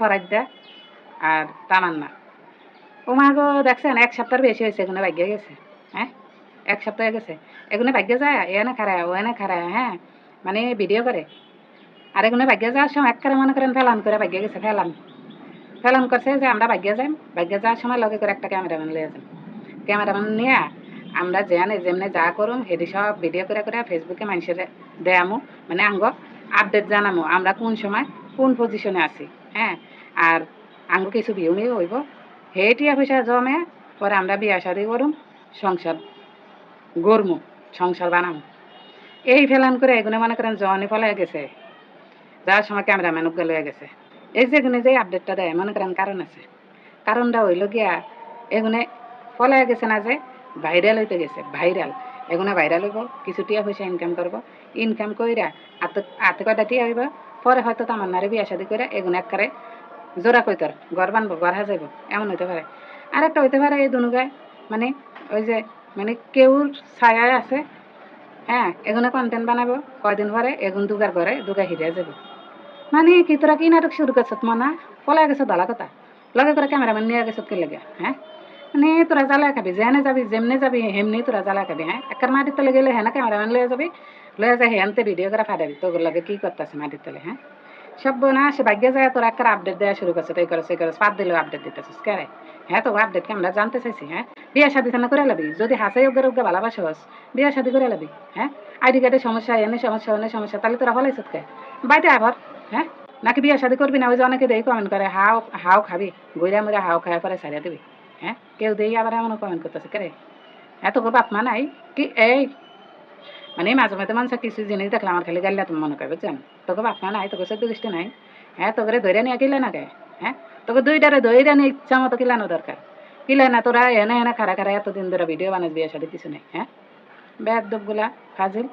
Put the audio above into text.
ফরাজ্জা আর তামান্না। ও মা গো দেখছেন, এক সপ্তাহ বেশি হয়েছে এগুলো ভাগ্য গেছে। হ্যাঁ? এক সপ্তাহ গেছে। এগুলো ভাগ্য যায়? এ না খারায়, ও না খারায় হ্যাঁ? মানে ভিডিও করে। আর এগুলো ভাগ্য যাওয়ার সময় এক মনে করেন ফেলান করে ভাগ্য গেছে, ফেলান। ফেলান করছে যে আমরা ভাগ্য যাই ভাগ্য যাওয়ার সময় লগে করে একটা ক্যামেরাম্যান লিয়ে যান ক্যামেরাম্যান নিয়ে আমরা যেন যেমনি যা করুম সেটি সব ভিডিও করে করে ফেসবুকে মানুষের দেয়ামো। মানে আঙ্গ আপডেট জানামো আমরা কোন সময় কোন পজিশনে আছি। হ্যাঁ আর আঙ্গ কিছু বিয়ে নিয়ে হইব। সেইটিয়া পয়সা জমে, পরে আমরা বিয়া শাদি করুম, সংসার গরমু সংসার বানামু। এই ফেলান করে এগুলো মনে করেন জনি ফলাই গেছে। যাওয়ার সময় ক্যামেরাম্যান গেলে গেছে। এই যেগুলো যে আপডেটটা দেয়, মনে করেন কারণ আছে। কারণটা হইল গিয়া এগুলো ফলাই গেছে না যে ভাইরাল হইতে গেছে ভাইরাল এগুলো ভাইরাল হইব, কিছু টিয়া পয়সা ইনকাম করব। ইনকাম কইরা আতে আতে কয়টা টিয়া হইব? পরে হয়তো তামান্নারে বিয়া শাদি করে এগুলো একবারে জোড়া কইতর ঘর বানবো, ঘর হাজাইব এমন হইতে পারে। আর একটা হইতে পারে এই দুনুগায় মানে ওই যে মানে কেউর ছায়ায় আছে হ্যাঁ এগুনে কন্টেন্ট বানাবো, কয়দিন পরে এগুন দুগার ঘরে দুগা হিরে যাব মানে কি তোরা কি নাটক শুরু করছত মানা? পলাই গেছ দালা কথা। লগে করে ক্যামেরাম্যান নিয়ে গেছত কে লাগে হ্যাঁ? মানে তোরা জ্বালা খাবি যেনে যাবি, যেমনে যাবি হেমনি তোরা জ্বালা খাবি হ্যাঁ? একার মাটির তলে গেলে হ্যাঁ না ক্যামেরাম্যান লয়ে যাবি, লয়ে যাই হেনতে ভিডিও করে ফাটাবি তোর লাগে কি করতেছে মাটির তলে হ্যাঁ? সব না সে ভাগ্য যায় তোরা একটা আপডেট দেওয়া শুরু করছে এই করে সে করে পাত দিলেও আপডেট দিতেছিস, কে? হ্যাঁ তো আপডেট আমরা জানতে চাইছি হ্যাঁ? বিয়ে শাদি থানা করে লাবি? যদি হাসে উগে উগে হস, বিয়ে শাদি করে লাবি হ্যাঁ? আইডি কার্ডের সমস্যা এনে সমস্যা এনে সমস্যা, তাহলে তোরা ফলাইছ কে? বাইতে আবার হ্যাঁ? নাকি বিয়ে শাদি করবি না, ওই যে অনেকে দেই কমেন্ট করে, হাও হাও খাবি, গইরা মুড়া হাও খাওয়া পরে সারিয়া দিবি। হ্যাঁ? কেউ দেই আবার এমন কমেন্ট করতেছে, কে রে? হ্যাঁ তোকে বাপ মা নাই? কি, এই? মানে মাঝে মাঝে মানুষ কিছু জিনিস দেখলে আমার খালি গাল্লা তুমি মনে করবে, বুঝছেন? তোকে বাপ মা নাই, তোকে সে দৃষ্টি নাই। হ্যাঁ তোকে ধৈর্য নিয়ে কিলে না কে হ্যাঁ? তোকে দুইটারে ধৈর্য নিয়ে ইচ্ছা মতো কিলানো দরকার। কিলে না তোরা এনে এনে খারা খারা এতদিন ধরে ভিডিও বানাস বিয়ে সাথে কিছু নেই হ্যাঁ? ব্যাগগুলা ফাজিল।